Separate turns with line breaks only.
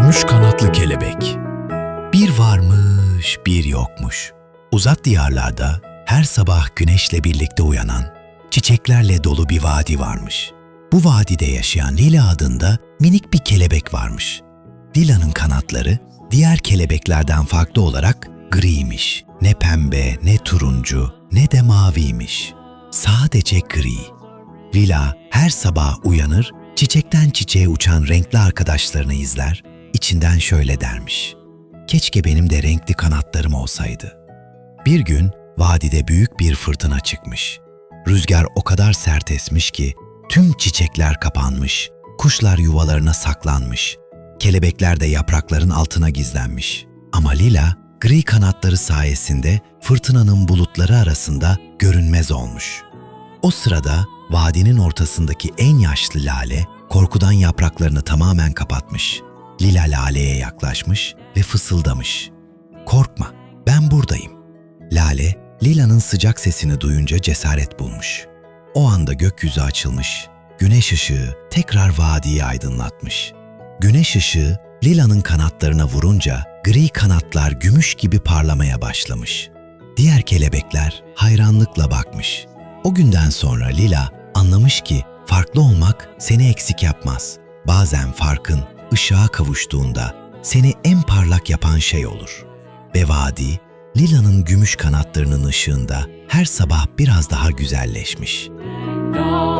Gümüş kanatlı kelebek.
Bir varmış, bir yokmuş. Uzak diyarlarda her sabah güneşle birlikte uyanan, çiçeklerle dolu bir vadi varmış. Bu vadide yaşayan Lila adında minik bir kelebek varmış. Lila'nın kanatları diğer kelebeklerden farklı olarak griymiş. Ne pembe, ne turuncu, ne de maviymiş. Sadece gri. Lila her sabah uyanır, çiçekten çiçeğe uçan renkli arkadaşlarını izler, içinden şöyle dermiş. Keşke benim de renkli kanatlarım olsaydı. Bir gün vadide büyük bir fırtına çıkmış. Rüzgar o kadar sert esmiş ki tüm çiçekler kapanmış, kuşlar yuvalarına saklanmış, kelebekler de yaprakların altına gizlenmiş. Ama Lila gri kanatları sayesinde fırtınanın bulutları arasında görünmez olmuş. O sırada vadinin ortasındaki en yaşlı lale korkudan yapraklarını tamamen kapatmış. Lila laleye yaklaşmış ve fısıldamış. Korkma, ben buradayım. Lale, Lila'nın sıcak sesini duyunca cesaret bulmuş. O anda gökyüzü açılmış. Güneş ışığı tekrar vadiyi aydınlatmış. Güneş ışığı Lila'nın kanatlarına vurunca gri kanatlar gümüş gibi parlamaya başlamış. Diğer kelebekler hayranlıkla bakmış. O günden sonra Lila anlamış ki farklı olmak seni eksik yapmaz. Bazen farkın ışığa kavuştuğunda seni en parlak yapan şey olur. Ve vadi Lila'nın gümüş kanatlarının ışığında her sabah biraz daha güzelleşmiş.
Go